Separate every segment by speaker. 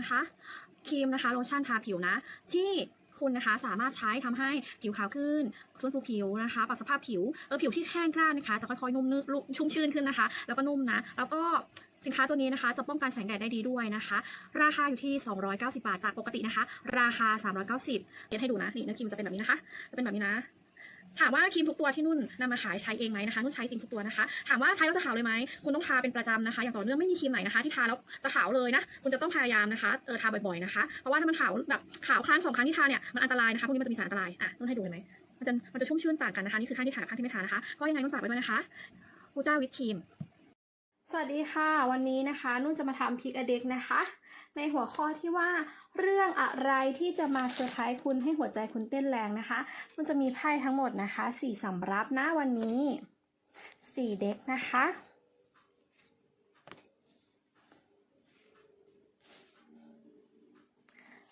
Speaker 1: นะคะครีมนะคะโลชั่นทาผิวนะ ที่คุณนะคะสามารถใช้ทำให้ผิวขาวขึ้นฟื้นฟูผิวนะคะ ปรับสภาพผิวเออผิวที่แห้งกร้านนะคะจะค่อยๆนุ่มนึนุ่มชุ่มชื่นขึ้นนะคะ แล้วก็นุ่มนะ แล้วก็สินค้าตัวนี้นะคะ จะป้องกันแสงแดดได้ดีด้วยนะคะ ราคาอยู่ที่ 290 บาทจากปกตินะคะ ราคา 390เดี๋ยวให้ดูนะนี่เนื้อครีมจะเป็นแบบนี้นะคะจะเป็นแบบนี้นะ ถามว่าครีมทุกตัวที่นุ่นนำมาขายใช้เองไหมนะคะนุ่นใช้จริงทุกตัวนะคะ ถามว่าใช้แล้วจะขาวเลยไหมคุณต้องทาเป็นประจำนะคะ อย่างต่อเนื่องไม่มีครีมไหนนะคะ ที่ทาแล้วจะขาวเลยนะ คุณจะต้องพยายามนะคะเออทาบ่อยๆนะคะ เพราะว่าถ้ามันขาวแบบขาวครั้งสองครั้งที่ทาเนี่ยมันอันตรายนะคะพวกนี้มันจะมีสารอันตรายอะนุ่นให้ดูเลยไหมมันจะมันจะชุ่มชื่นต่างกันนะคะนี่คือข้างที่ทากับข้างที่ไม่ทานะคะ ก็ยังไงนุ่นฝากไว้ด้วยนะคะกูต้าวิตครีม
Speaker 2: สวัสดีค่ะ วันนี้นะคะ นุ่นจะมาทำพิกอเด็กนะคะ ในหัวข้อที่ว่าเรื่องอะไรที่จะมาเซอร์ไพรส์คุณให้หัวใจคุณเต้นแรงนะคะนุ่นจะมีไพ่ทั้งหมดนะคะสี่สำรับนะวันนี้สี่เด็กนะคะ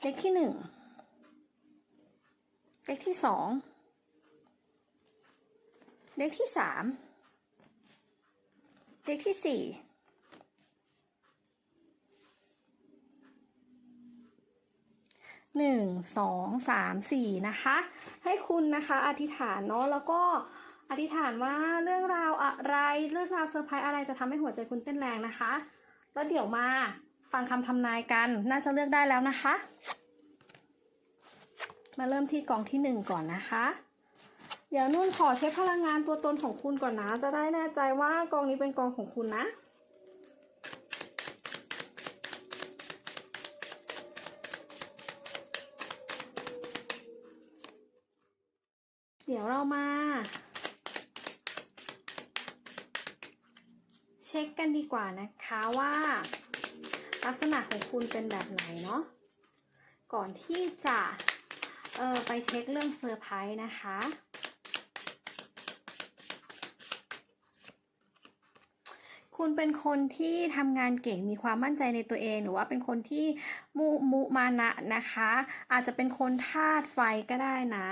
Speaker 2: เด็กที่หนึ่งเด็กที่สองเด็กที่สาม เลขที่สี่หนึ่งสองสามสี่นะคะ ให้คุณนะคะอธิษฐานเนาะแล้วก็อธิษฐานว่าเรื่องราวอะไรเรื่องราวเซอร์ไพรส์อะไรจะทำให้หัวใจคุณเต้นแรงนะคะ แล้วเดี๋ยวมาฟังคำทำนายกันน่าจะเลือกได้แล้วนะคะ มาเริ่มที่กล่องที่หนึ่งก่อนนะคะ เดี๋ยวนุ่นขอเช็คพลังงานตัวตนของคุณก่อนนะ จะได้แน่ใจว่ากองนี้เป็นกองของคุณนะเดี๋ยวเรามา เช็คกันดีกว่านะคะว่า ลักษณะของคุณเป็นแบบไหนเนาะก่อนที่จะเออไปเช็คเรื่องเซอร์ไพรส์นะคะ คุณเป็นคนที่ทำงานเก่งมีความมั่นใจในตัวเอง หรือว่าเป็นคนที่มุมุมานะนะคะ อาจจะเป็นคนธาตุไฟก็ได้นะ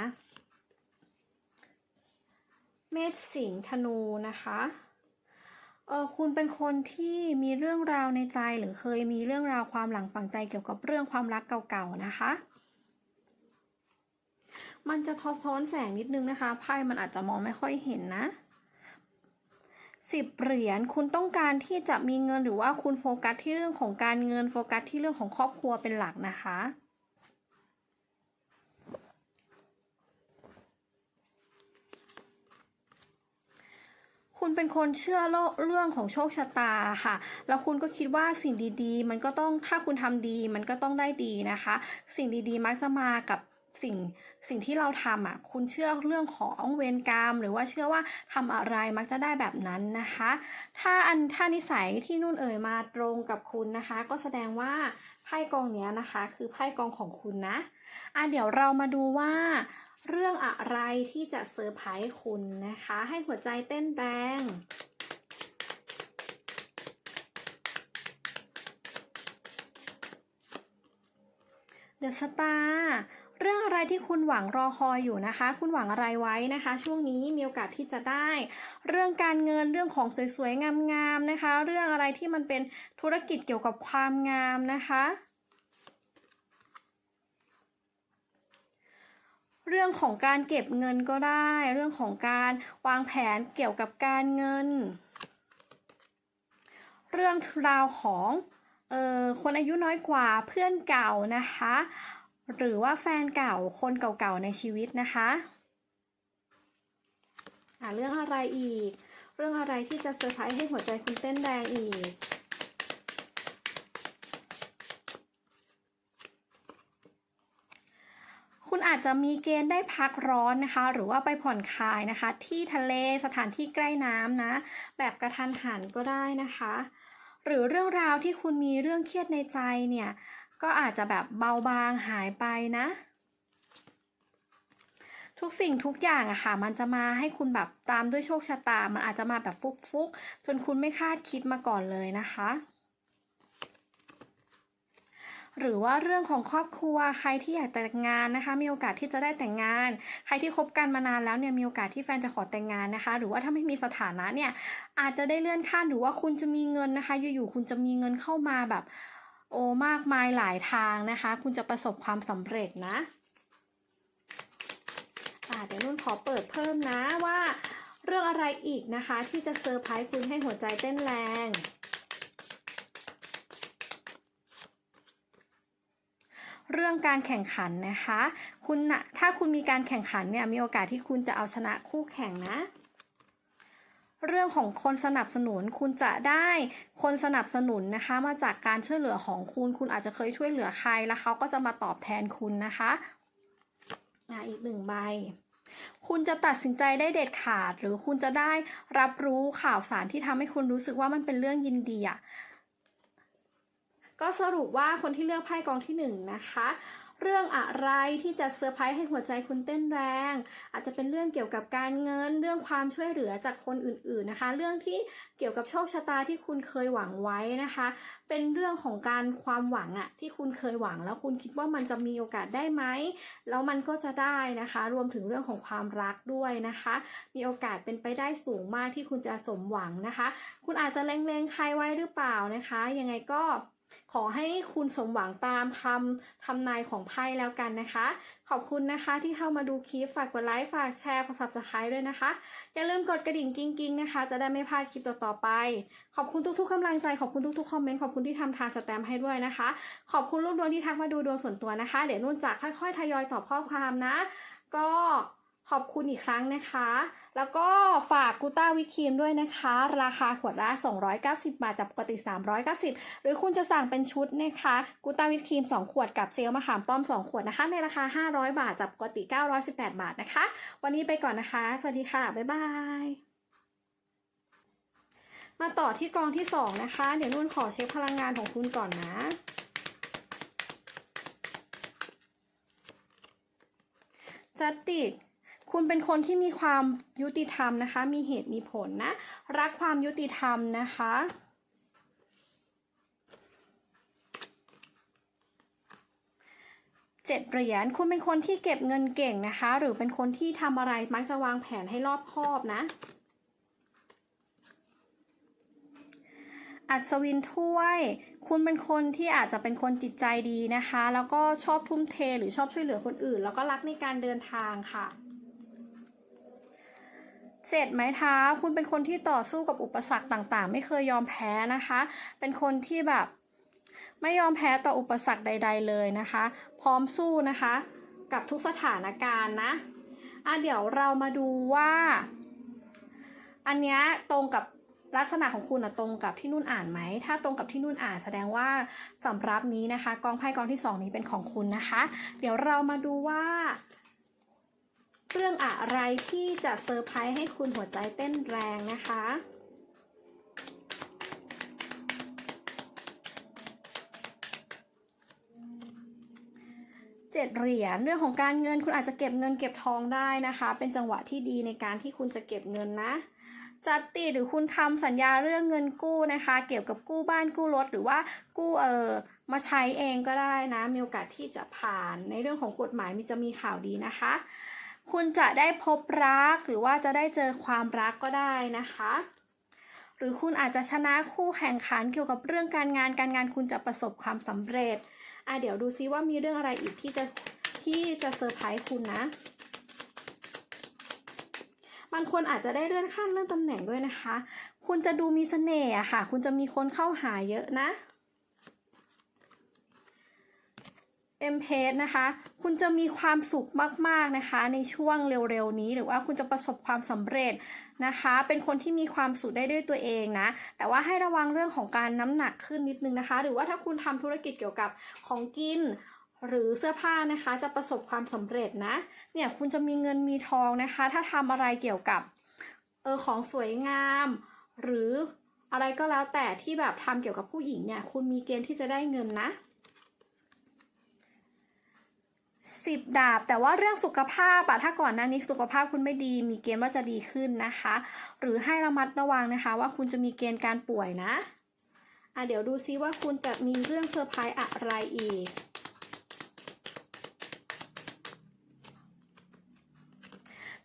Speaker 2: เมษสิงห์ธนูนะคะเออคุณเป็นคนที่มีเรื่องราวในใจหรือเคยมีเรื่องราวความหลังฝังใจเกี่ยวกับเรื่องความรักเก่าๆนะคะ มันจะทอซ้อนแสงนิดนึงนะคะไพ่มันอาจจะมองไม่ค่อยเห็นนะ สิบเหรียญคุณต้องการที่จะมีเงินหรือว่าคุณโฟกัสที่เรื่องของการเงินโฟกัสที่เรื่องของครอบครัวเป็นหลักนะคะคุณเป็นคนเชื่อเรื่องของโชคชะตาค่ะ แล้วคุณก็คิดว่าสิ่งดีๆ มันก็ต้องถ้าคุณทำดี มันก็ต้องได้ดีนะคะ สิ่งดีๆ มักจะมากับ สิ่งสิ่งที่เราทำอะคุณเชื่อเรื่องของเวรกรรม หรือว่าเชื่อว่าทำอะไรมักจะได้แบบนั้นนะคะ ถ้าอันถ้านิสัยที่นุ่นเอ่ยมาตรงกับคุณนะคะ ก็แสดงว่าไพ่กองเนี้ยนะคะ คือไพ่กองของคุณนะอะเดี๋ยวเรามาดูว่าเรื่องอะไรที่จะเซอร์ไพรส์คุณนะคะ ให้หัวใจเต้นแรงเดอะสตาร์ เรื่องอะไรที่คุณหวังรอคอยอยู่นะคะ คุณหวังอะไรไว้นะคะ ช่วงนี้มีโอกาสที่จะได้ เรื่องการเงินเรื่องของสวยๆงามๆนะคะ เรื่องอะไรที่มันเป็นธุรกิจเกี่ยวกับความงามนะคะเรื่องของการเก็บเงินก็ได้ เรื่องของการวางแผนเกี่ยวกับการเงิน เรื่องราวของออคนอายุน้อยกว่าเพื่อนเก่านะคะ หรือว่าแฟนเก่าคนเก่าๆในชีวิตนะคะอ่าเรื่องอะไรอีก เรื่องอะไรที่จะเซอร์ไพรส์ให้หัวใจคุณเต้นแรงอีกคุณอาจจะมีเกณฑ์ได้พักร้อนนะคะ หรือว่าไปผ่อนคลายนะคะ ที่ทะเลสถานที่ใกล้น้ำนะ แบบกระทันหันก็ได้นะคะ หรือเรื่องราวที่คุณมีเรื่องเครียดในใจเนี่ย ก็อาจจะแบบเบาบางหายไปนะ ทุกสิ่งทุกอย่างอะค่ะ มันจะมาให้คุณแบบตามด้วยโชคชะตา มันอาจจะมาแบบฟุกๆ จนคุณไม่คาดคิดมาก่อนเลยนะคะหรือว่าเรื่องของครอบครัวใครที่อยากแต่งงานนะคะ มีโอกาสที่จะได้แต่งงาน ใครที่คบกันมานานแล้วเนี่ยมีโอกาสที่แฟนจะขอแต่งงานนะคะ หรือว่าถ้าไม่มีสถานะเนี่ยอาจจะได้เลื่อนขั้นหรือว่าคุณจะมีเงินนะคะ อยู่ๆคุณจะมีเงินเข้ามาแบบ โอมากมายหลายทางนะคะ คุณจะประสบความสำเร็จนะอ่าเดี๋ยวนุ่นขอเปิดเพิ่มนะว่า เรื่องอะไรอีกนะคะ ที่จะเซอร์ไพรส์คุณให้หัวใจเต้นแรง เรื่องการแข่งขันนะคะ คุณนะถ้าคุณมีการแข่งขันเนี่ยมีโอกาสที่คุณจะเอาชนะคู่แข่งนะ เรื่องของคนสนับสนุนคุณจะได้คนสนับสนุนนะคะ มาจากการช่วยเหลือของคุณ คุณอาจจะเคยช่วยเหลือใครแล้วเขาก็จะมาตอบแทนคุณนะคะอะอีกหนึ่งใบคุณจะตัดสินใจได้เด็ดขาด หรือคุณจะได้รับรู้ข่าวสารที่ทำให้คุณรู้สึกว่ามันเป็นเรื่องยินดีอะก็สรุปว่าคนที่เลือกไพ่กองที่หนึ่งนะคะ เรื่องอะไรที่จะเซอร์ไพรส์ให้หัวใจคุณเต้นแรง อาจจะเป็นเรื่องเกี่ยวกับการเงิน เรื่องความช่วยเหลือจากคนอื่นๆนะคะ เรื่องที่เกี่ยวกับโชคชะตาที่คุณเคยหวังไว้นะคะ เป็นเรื่องของการความหวังอะที่คุณเคยหวัง แล้วคุณคิดว่ามันจะมีโอกาสได้ไหมแล้วมันก็จะได้นะคะ รวมถึงเรื่องของความรักด้วยนะคะ มีโอกาสเป็นไปได้สูงมากที่คุณจะสมหวังนะคะ คุณอาจจะเล็งๆใครไว้หรือเปล่านะคะ ยังไงก็ ขอให้คุณสมหวังตามคำทำนายของไพ่แล้วกันนะคะ ขอบคุณนะคะที่เข้ามาดูคลิปฝากกดไลค์ฝากแชร์ฝาก subscribe ด้วยนะคะ อย่าลืมกดกระดิ่งกิ้งๆนะคะ จะได้ไม่พลาดคลิปต่อๆไป ขอบคุณทุกๆกำลังใจขอบคุณทุกๆคอมเมนต์ขอบคุณที่ทำทางสแตมป์ให้ด้วยนะคะ ขอบคุณรูปดวงที่ทักมาดูดวงส่วนตัวนะคะ เดี๋ยวนุ่นจะค่อยๆทยอยตอบข้อความนะ ก็ ขอบคุณอีกครั้งนะคะ แล้วก็ฝากกูต้าวิตครีมด้วยนะคะ ราคาขวดละ 290 บาทจากปกติ 390 หรือคุณจะสั่งเป็นชุดนะคะกูต้าวิตครีม 2 ขวดกับเซลล์มะขามป้อม 2 ขวดนะคะ ในราคา 500 บาทจากปกติ 918 บาทนะคะ วันนี้ไปก่อนนะคะ สวัสดีค่ะ บ๊ายบาย มาต่อที่กองที่ 2 นะคะ เดี๋ยวนุ่นขอเช็คพลังงานของคุณก่อนนะจัดติด คุณเป็นคนที่มีความยุติธรรมนะคะ มีเหตุมีผลนะ รักความยุติธรรมนะคะ เจ็ดเหรียญ คุณเป็นคนที่เก็บเงินเก่งนะคะ หรือเป็นคนที่ทำอะไรมักจะวางแผนให้รอบคอบนะ อัศวินถ้วย คุณเป็นคนที่อาจจะเป็นคนจิตใจดีนะคะ แล้วก็ชอบทุ่มเทหรือชอบช่วยเหลือคนอื่น แล้วก็รักในการเดินทางค่ะ เจ็ดไม้เท้าคุณเป็นคนที่ต่อสู้กับอุปสรรคต่างๆ ไม่เคยยอมแพ้นะคะ เป็นคนที่แบบไม่ยอมแพ้ต่ออุปสรรคใด ๆ เลยนะคะ พร้อมสู้นะคะ กับทุกสถานการณ์นะอะเดี๋ยวเรามาดูว่า อันเนี้ยตรงกับลักษณะของคุณอะตรงกับที่นุ่นอ่านไหม ถ้าตรงกับที่นุ่นอ่านแสดงว่าสำรับนี้นะคะ กองไพ่กองที่สองนี้เป็นของคุณนะคะ เดี๋ยวเรามาดูว่า เรื่องอะไรที่จะเซอร์ไพรส์ให้คุณหัวใจเต้นแรงนะคะ เจ็ดเหรียญเรื่องของการเงินคุณอาจจะเก็บเงินเก็บทองได้นะคะ เป็นจังหวะที่ดีในการที่คุณจะเก็บเงินนะจัดติหรือคุณทำสัญญาเรื่องเงินกู้นะคะ เกี่ยวกับกู้บ้านกู้รถหรือว่ากู้เออมาใช้เองก็ได้นะ มีโอกาสที่จะผ่านในเรื่องของกฎหมายมีจะมีข่าวดีนะคะ คุณจะได้พบรักหรือว่าจะได้เจอความรักก็ได้นะคะ หรือคุณอาจจะชนะคู่แข่งขันเกี่ยวกับเรื่องการงานการงานคุณจะประสบความสำเร็จอะเดี๋ยวดูซิว่ามีเรื่องอะไรอีกที่จะที่จะเซอร์ไพรส์คุณนะบางคนอาจจะได้เลื่อนขั้นเลื่อนตำแหน่งด้วยนะคะ คุณจะดูมีเสน่ห์ค่ะ คุณจะมีคนเข้าหาเยอะนะ เอ็มเพสนะคะ คุณจะมีความสุขมากๆนะคะ ในช่วงเร็วๆนี้ หรือว่าคุณจะประสบความสำเร็จนะคะ เป็นคนที่มีความสุขได้ด้วยตัวเองนะ แต่ว่าให้ระวังเรื่องของการน้ำหนักขึ้นนิดนึงนะคะ หรือว่าถ้าคุณทำธุรกิจเกี่ยวกับของกินหรือเสื้อผ้านะคะจะประสบความสำเร็จนะ เนี่ยคุณจะมีเงินมีทองนะคะ ถ้าทำอะไรเกี่ยวกับเออของสวยงาม หรืออะไรก็แล้วแต่ที่แบบทำเกี่ยวกับผู้หญิงเนี่ย คุณมีเกณฑ์ที่จะได้เงินนะ สิบดาบ แต่ว่าเรื่องสุขภาพอะถ้าก่อนหน้านี้สุขภาพคุณไม่ดี มีเกณฑ์ว่าจะดีขึ้นนะคะ หรือให้ระมัดระวังนะคะ ว่าคุณจะมีเกณฑ์การป่วยนะอะเดี๋ยวดูซิว่าคุณจะมีเรื่องเซอร์ไพรส์อะไรอีก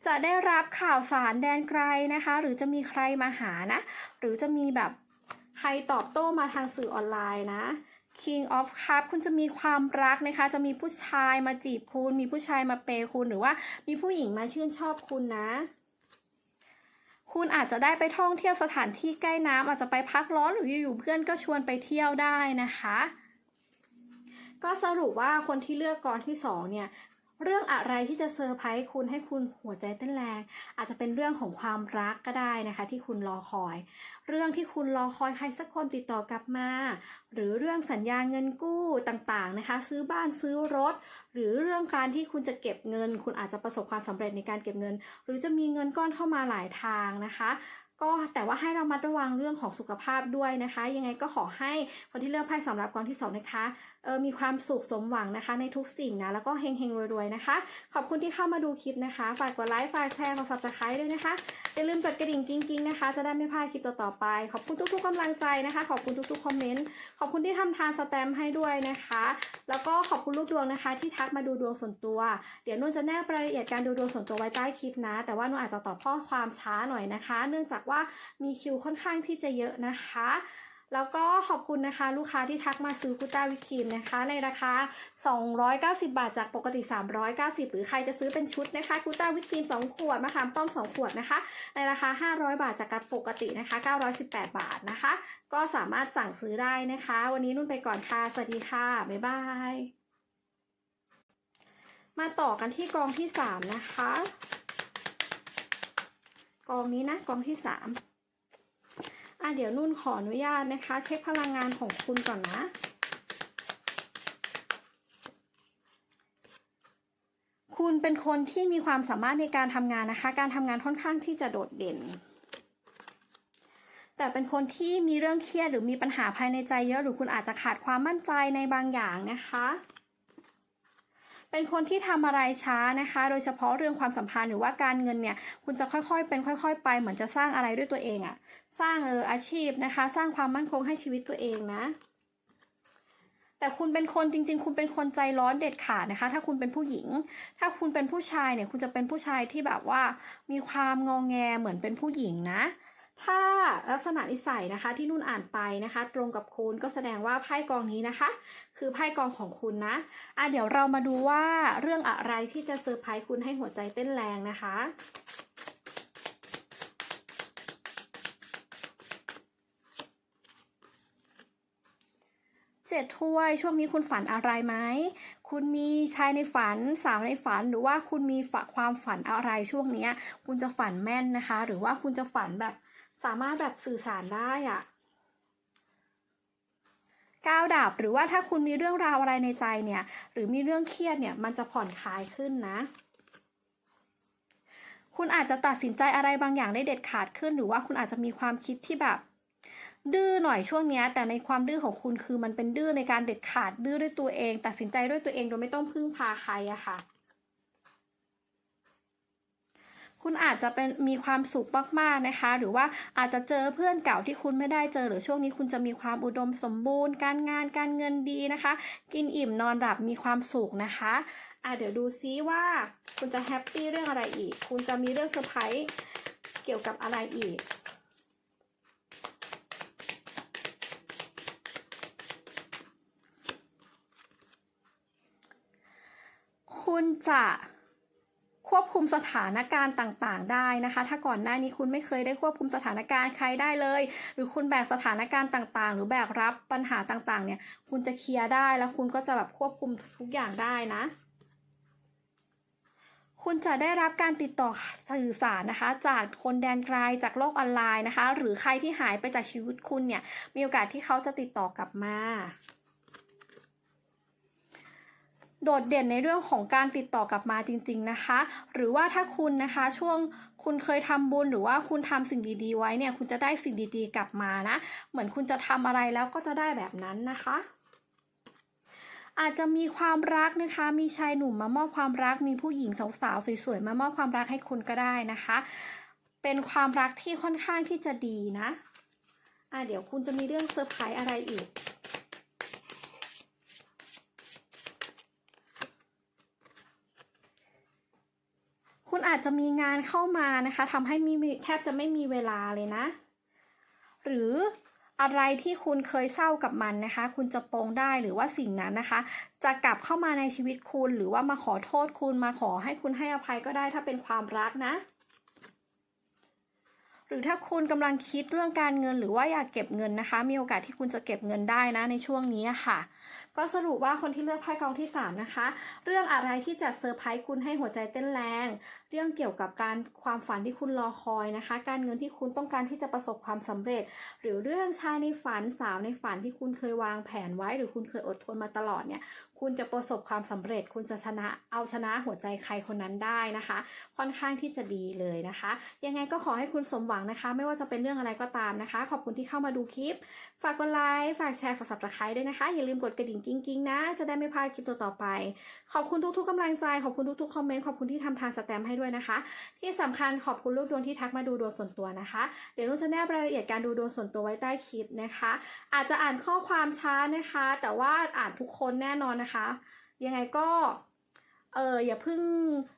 Speaker 2: จะได้รับข่าวสารแดนไกลนะคะ หรือจะมีใครมาหานะ หรือจะมีแบบใครตอบโต้มาทางสื่อออนไลน์นะ King of Cup คุณจะมีความรักนะคะ จะมีผู้ชายมาจีบคุณ มีผู้ชายมาเปย์คุณหรือว่ามีผู้หญิงมาชื่นชอบคุณนะ คุณอาจจะได้ไปท่องเที่ยวสถานที่ใกล้น้ำอาจจะไปพักร้อนหรืออยู่เพื่อนก็ชวนไปเที่ยวได้นะคะ ก็สรุปว่าคนที่เลือกกรที่สองเนี่ย เรื่องอะไรที่จะเซอร์ไพรส์คุณให้คุณหัวใจเต้นแรง อาจจะเป็นเรื่องของความรักก็ได้นะคะ ที่คุณรอคอย เรื่องที่คุณรอคอยใครสักคนติดต่อกลับมา หรือเรื่องสัญญาเงินกู้ต่างๆนะคะ ซื้อบ้านซื้อรถ หรือเรื่องการที่คุณจะเก็บเงิน คุณอาจจะประสบความสำเร็จในการเก็บเงิน หรือจะมีเงินก้อนเข้ามาหลายทางนะคะก็แต่ว่าให้เรามัดระวังเรื่องของสุขภาพด้วยนะคะ ยังไงก็ขอให้คนที่เลือกไพ่สำหรับกองที่สองนะคะ ออมีความสุขสมหวังนะคะ ในทุกสิ่งนะ แล้วก็เฮงเฮงรวยๆนะคะ ขอบคุณที่เข้ามาดูคลิปนะคะ ฝากกดไลค์ฝากแชร์กด subscribe ด้วยนะคะอย่าลืมกดกระดิ่งกิ้งๆนะคะ จะได้ไม่พลาดคลิปต่อๆไป ขอบคุณทุกๆกำลังใจนะคะ ขอบคุณทุกๆคอมเมนต์ขอบคุณที่ทำทานสแตมป์ให้ด้วยนะคะ แล้วก็ขอบคุณลูกดวงนะคะ ที่ทักมาดูดวงส่วนตัว เดี๋ยวนุ่นจะแนบรายละเอียดการดูดวงส่วนตัวไว้ใต้คลิปนะ แต่ว่านุ่นอาจจะตอบข้อความช้าหน่อยนะคะ เนื่องจากว่ามีคิวค่อนข้างที่จะเยอะนะคะ แล้วก็ขอบคุณนะคะลูกค้าที่ทักมาซื้อกุต้าวิคิมนะคะ ในราคา 290 บาทจากปกติ 390 หรือใครจะซื้อเป็นชุดนะคะกุต้าวิคิม2ขวดมะขามป้อม 2 ขวดนะคะ ในราคา 500 บาทจากปกตินะคะ 918 บาทนะคะ ก็สามารถสั่งซื้อได้นะคะ วันนี้นุ่นไปก่อนค่ะ สวัสดีค่ะ บ๊ายบาย มาต่อกันที่กองที่ 3 นะคะ กองนี้นะกองที่ 3 อะเดี๋ยวนุ่นขออนุญาตนะคะ เช็คพลังงานของคุณก่อนนะ คุณเป็นคนที่มีความสามารถในการทำงานนะคะ การทำงานค่อนข้างที่จะโดดเด่น แต่เป็นคนที่มีเรื่องเครียดหรือมีปัญหาภายในใจเยอะ หรือคุณอาจจะขาดความมั่นใจในบางอย่างนะคะ เป็นคนที่ทำอะไรช้านะคะ โดยเฉพาะเรื่องความสัมพันธ์หรือว่าการเงินเนี่ย คุณจะค่อยๆ เป็นค่อย ๆ ไป เหมือนจะสร้างอะไรด้วยตัวเองอะสร้างเอออาชีพนะคะ สร้างความมั่นคงให้ชีวิตตัวเองนะ แต่คุณเป็นคนจริง ๆ คุณเป็นคนใจร้อนเด็ดขาดนะคะ ถ้าคุณเป็นผู้หญิง ถ้าคุณเป็นผู้ชายเนี่ย คุณจะเป็นผู้ชายที่แบบว่า มีความงองแงเหมือนเป็นผู้หญิงนะ ถ้าลักษณะนิสัยนะคะที่นุ่นอ่านไปนะคะ ตรงกับคุณก็แสดงว่าไพ่กองนี้นะคะ คือไพ่กองของคุณนะอะเดี๋ยวเรามาดูว่าเรื่องอะไรที่จะเซอร์ไพรส์คุณให้หัวใจเต้นแรงนะคะเจ็ดถ้วยช่วงนี้คุณฝันอะไรไหม คุณมีชายในฝันสาวในฝันหรือว่าคุณมีฝความฝันอะไรช่วงนี้คุณจะฝันแม่นนะคะ หรือว่าคุณจะฝันแบบ สามารถแบบสื่อสารได้อะก้าวดาบหรือว่าถ้าคุณมีเรื่องราวอะไรในใจเนี่ย หรือมีเรื่องเครียดเนี่ยมันจะผ่อนคลายขึ้นนะ คุณอาจจะตัดสินใจอะไรบางอย่างได้เด็ดขาดขึ้น หรือว่าคุณอาจจะมีความคิดที่แบบ ดื้อหน่อยช่วงนี้แต่ในความดื้อของคุณคือมันเป็นดื้อในการเด็ดขาดดื้อด้วยตัวเอง ตัดสินใจด้วยตัวเองโดยไม่ต้องพึ่งพาใครอะค่ะ คุณอาจจะเป็นมีความสุขมากๆนะคะ หรือว่าอาจจะเจอเพื่อนเก่าที่คุณไม่ได้เจอ หรือช่วงนี้คุณจะมีความอุดมสมบูรณ์ การงานการเงินดีนะคะ กินอิ่มนอนหลับมีความสุขนะคะอะเดี๋ยวดูซิว่าคุณจะแฮปปี้เรื่องอะไรอีก คุณจะมีเรื่องเซอร์ไพรส์เกี่ยวกับอะไรอีกคุณจะ ควบคุมสถานการณ์ต่างๆ ได้นะคะ ถ้าก่อนหน้านี้คุณไม่เคยได้ควบคุมสถานการณ์ใครได้เลย หรือคุณแบกสถานการณ์ต่างๆ หรือแบกรับปัญหาต่างๆ เนี่ยคุณจะเคลียร์ได้แล้วคุณก็จะแบบควบคุมทุกอย่างได้นะคุณจะได้รับการติดต่อสื่อสารนะคะ จากคนแดนไกลจากโลกออนไลน์นะคะ หรือใครที่หายไปจากชีวิตคุณเนี่ย มีโอกาสที่เขาจะติดต่อกลับมา โดดเด่นในเรื่องของการติดต่อกลับมาจริง ๆนะคะ หรือว่าถ้าคุณนะคะช่วงคุณเคยทำบุญหรือว่าคุณทำสิ่งดีๆ ไว้เนี่ยคุณจะได้สิ่งดีๆ กลับมานะ เหมือนคุณจะทำอะไรแล้วก็จะได้แบบนั้นนะคะอาจจะมีความรักนะคะ มีชายหนุ่มมามอบความรัก มีผู้หญิงสาวๆสวยๆมามอบความรักให้คุณก็ได้นะคะ เป็นความรักที่ค่อนข้างที่จะดีนะ อะเดี๋ยวคุณจะมีเรื่องเซอร์ไพรส์อะไรอีก คุณอาจจะมีงานเข้ามานะคะทำให้มีแทบจะไม่มีเวลาเลยนะ หรืออะไรที่คุณเคยเศร้ากับมันนะคะ คุณจะปลงได้หรือว่าสิ่งนั้นนะคะ จะกลับเข้ามาในชีวิตคุณ หรือว่ามาขอโทษคุณมาขอให้คุณให้อภัยก็ได้ถ้าเป็นความรักนะ หรือถ้าคุณกำลังคิดเรื่องการเงินหรือว่าอยากเก็บเงินนะคะ มีโอกาสที่คุณจะเก็บเงินได้นะในช่วงนี้ค่ะ ก็สรุปว่าคนที่เลือกไพ่กองที่ 3 นะคะ เรื่องอะไรที่จะเซอร์ไพรส์คุณให้หัวใจเต้นแรง เรื่องเกี่ยวกับการความฝันที่คุณรอคอยนะคะ การเงินที่คุณต้องการที่จะประสบความสำเร็จ หรือเรื่องชายในฝันสาวในฝันที่คุณเคยวางแผนไว้ หรือคุณเคยอดทนมาตลอดเนี่ยคุณจะประสบความสำเร็จ คุณจะชนะเอาชนะหัวใจใครคนนั้นได้นะคะ ค่อนข้างที่จะดีเลยนะคะ ยังไงก็ขอให้คุณสมหวังนะคะ ไม่ว่าจะเป็นเรื่องอะไรก็ตามนะคะ ขอบคุณที่เข้ามาดูคลิป ฝากกดไลค์ฝากแชร์ฝาก subscribe ด้วยนะคะอย่าลืมกดกระดิ่งกิ้งๆนะ จะได้ไม่พลาดคลิปต่อๆไป ขอบคุณทุกๆกำลังใจ ขอบคุณทุกๆคอมเมนต์ ขอบคุณที่ทำทางสแตมให้ด้วยนะคะ ที่สำคัญขอบคุณลูกดวงที่ทักมาดูดวงส่วนตัวนะคะ เดี๋ยวนุ่นจะแนบรายละเอียดการดูดวงส่วนตัวไว้ใต้คลิปนะคะ อาจจะอ่านข้อความช้านะคะ แต่ว่าอ่านทุกคนแน่นอนนะคะ ยังไงก็เอออย่าเพิ่ง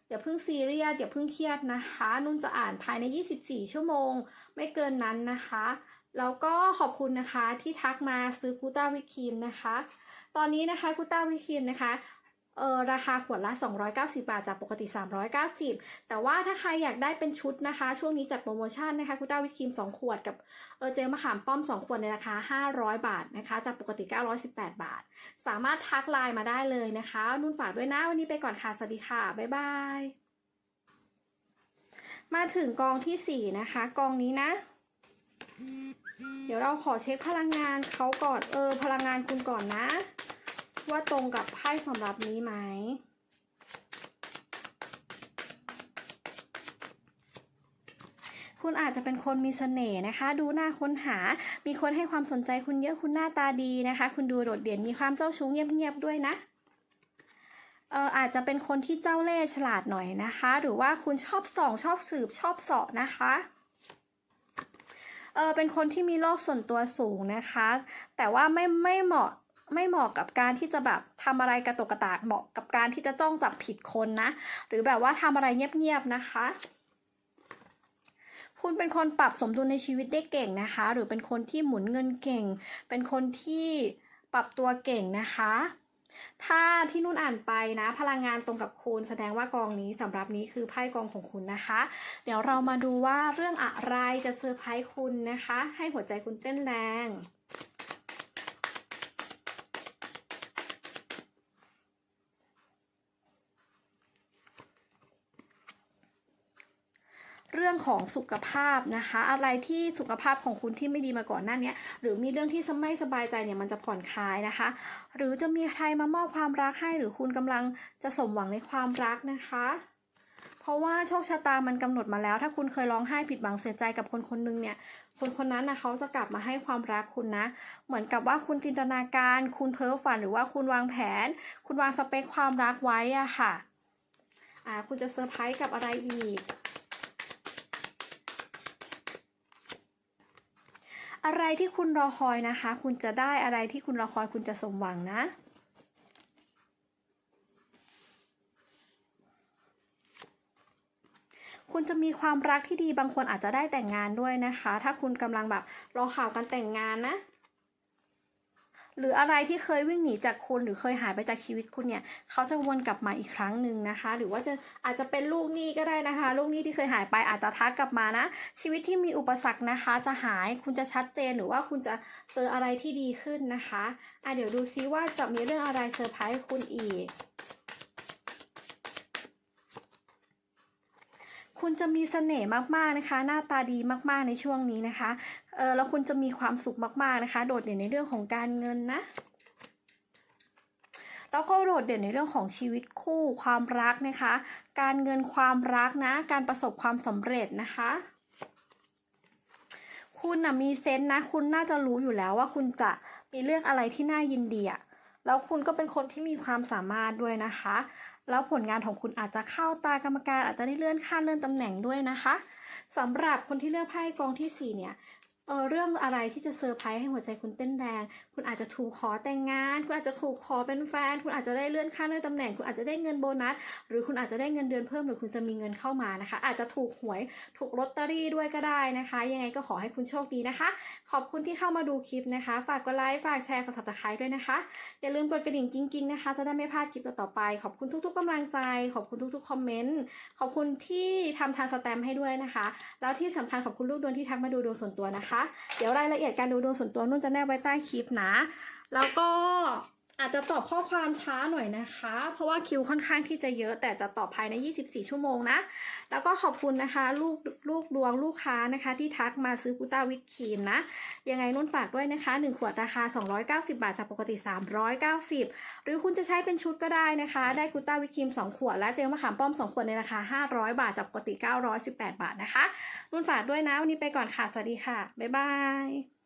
Speaker 2: อย่าเพิ่งซีเรียสอย่าเพิ่งเครียดนะคะ นุ่นจะอ่านภายใน 24 ชั่วโมง ไม่เกินนั้นนะคะ แล้วก็ขอบคุณนะคะที่ทักมาซื้อกูต้าวิครีมนะคะ ตอนนี้นะคะกูต้าวิครีมนะคะเออราคาขวดละ 290 บาท จากปกติ 390 แต่ว่าถ้าใครอยากได้เป็นชุดนะคะ ช่วงนี้จัดโปรโมชั่นนะคะกูต้าวิครีม 2 ขวดกับเออเจลมะขามป้อม 2 ขวดในราคา 500 บาทนะคะ จากปกติ 918 บาท สามารถทักไลน์มาได้เลยนะคะ นุ่นฝากด้วยนะ วันนี้ไปก่อนค่ะ สวัสดีค่ะ บ๊ายบาย มาถึงกองที่ 4 นะคะ กองนี้นะ เดี๋ยวเราขอเช็คพลังงานเขาก่อนเออ พลังงานคุณก่อนนะ ว่าตรงกับไพ่สำหรับนี้ไหมคุณอาจจะเป็นคนมีเสน่ห์นะคะ ดูหน้าค้นหา มีคนให้ความสนใจคุณเยอะคุณหน้าตาดีนะคะ คุณดูโดดเด่นมีความเจ้าชู้เงียบๆด้วยนะเอออาจจะเป็นคนที่เจ้าเล่ห์ฉลาดหน่อยนะคะ หรือว่าคุณชอบส่องชอบสืบชอบเสาะนะคะ เออเป็นคนที่มีโลกส่วนตัวสูงนะคะ แต่ว่าไม่ไม่เหมาะไม่เหมาะกับการที่จะแบบทำอะไรกระตุกกระตากเหมาะกับการที่จะจ้องจับผิดคนนะ หรือแบบว่าทำอะไรเงียบๆนะคะ คุณเป็นคนปรับสมดุลในชีวิตได้เก่งนะคะ หรือเป็นคนที่หมุนเงินเก่ง เป็นคนที่ปรับตัวเก่งนะคะ ถ้าที่นุ่นอ่านไปนะ พลังงานตรงกับคุณแสดงว่ากองนี้สำหรับนี้คือไพ่กองของคุณนะคะ เดี๋ยวเรามาดูว่าเรื่องอะไรจะเซอร์ไพรส์คุณนะคะ ให้หัวใจคุณเต้นแรง เรื่องของสุขภาพนะคะ อะไรที่สุขภาพของคุณที่ไม่ดีมาก่อนหน้านี้หรือมีเรื่องที่ไม่สบายใจเนี่ยมันจะผ่อนคลายนะคะ หรือจะมีใครมามอบความรักให้หรือคุณกำลังจะสมหวังในความรักนะคะ เพราะว่าโชคชะตามันกำหนดมาแล้ว ถ้าคุณเคยร้องไห้ผิดหวังเสียใจกับคนคนหนึงเนี่ยคนคนนั้นนะเขาจะกลับมาให้ความรักคุณนะ เหมือนกับว่าคุณจินตนาการ คุณเพ้อฝันหรือว่าคุณวางแผน คุณวางสเปคความรักไว้อะค่ะอ่าคุณจะเซอร์ไพรส์กับอะไรอีก อะไรที่คุณรอคอยนะคะ คุณจะได้อะไรที่คุณรอคอยคุณจะสมหวังนะคุณจะมีความรักที่ดีบางคนอาจจะได้แต่งงานด้วยนะคะ ถ้าคุณกำลังแบบรอข่าวการแต่งงานนะ หรืออะไรที่เคยวิ่งหนีจากคุณหรือเคยหายไปจากชีวิตคุณเนี่ยเขาจะวนกลับมาอีกครั้งหนึ่งนะคะ หรือว่าจะอาจจะเป็นลูกหนี้ก็ได้นะคะ ลูกหนี้ที่เคยหายไปอาจจะทักกลับมานะ ชีวิตที่มีอุปสรรคนะคะ จะหายคุณจะชัดเจนหรือว่าคุณจะเจออะไรที่ดีขึ้นนะคะอะเดี๋ยวดูซิว่าจะมีเรื่องอะไรเซอร์ไพรส์คุณอีกคุณจะมีเสน่ห์มากๆนะคะ หน้าตาดีมากๆในช่วงนี้นะคะ เออแล้วคุณจะมีความสุขมากๆนะคะ โดดเด่นในเรื่องของการเงินนะแล้วก็โดดเด่นในเรื่องของชีวิตคู่ความรักนะคะ การเงินความรักนะ การประสบความสำเร็จนะคะ คุณนะมีเซนส์นะ คุณน่าจะรู้อยู่แล้วว่าคุณจะมีเรื่องอะไรที่น่ายินดีอะแล้วคุณก็เป็นคนที่มีความสามารถด้วยนะคะ แล้วผลงานของคุณอาจจะเข้าตากรรมการอาจจะได้เลื่อนขั้นเลื่อนตำแหน่งด้วยนะคะสำหรับคนที่เลือกไพ่กองที่สี่เนี่ย เออเรื่องอะไรที่จะเซอร์ไพรส์ให้หัวใจคุณเต้นแรง คุณอาจจะถูกขอแต่งงาน คุณอาจจะถูกขอเป็นแฟน คุณอาจจะได้เลื่อนขั้นเลื่อนตำแหน่ง คุณอาจจะได้เงินโบนัส หรือคุณอาจจะได้เงินเดือนเพิ่มหรือคุณจะมีเงินเข้ามานะคะ อาจจะถูกหวยถูกลอตเตอรี่ด้วยก็ได้นะคะ ยังไงก็ขอให้คุณโชคดีนะคะ ขอบคุณที่เข้ามาดูคลิปนะคะ ฝากกดไลค์ฝากแชร์กด subscribe ด้วยนะคะอย่าลืมกดกระดิ่งกิ้งๆนะคะ จะได้ไม่พลาดคลิปต่อๆไป ขอบคุณทุก ๆกำลังใจ ขอบคุณทุกๆคอมเมนต์ขอบคุณที่ทำทางสแตมป์ให้ด้วยนะคะ แล้วที่สำคัญขอบคุณลูกดวงที่ทักมาดูดวงส่วนตัวนะคะเดี๋ยวรายละเอียดการดูดวงส่วนตัวนุ่นจะแนบไว้ใต้คลิปนะ แล้วก็ อาจจะตอบข้อความช้าหน่อยนะคะ เพราะว่าคิวค่อนข้างที่จะเยอะ แต่จะตอบภายใน 24 ชั่วโมงนะ แล้วก็ขอบคุณนะคะ ลูกลูกดวงลูกค้านะคะ ที่ทักมาซื้อกูต้าวิตครีมนะ ยังไงนุ่นฝากด้วยนะคะ 1 ขวดราคา 290 บาทจากปกติ 390 หรือคุณจะใช้เป็นชุดก็ได้นะคะ ได้กูต้าวิตครีม 2 ขวด และเจลมะขามป้อม 2 ขวดในราคา 500 บาทจากปกติ 918 บาทนะคะ นุ่นฝากด้วยนะวันนี้ไปก่อนค่ะ สวัสดีค่ะ บ๊ายบาย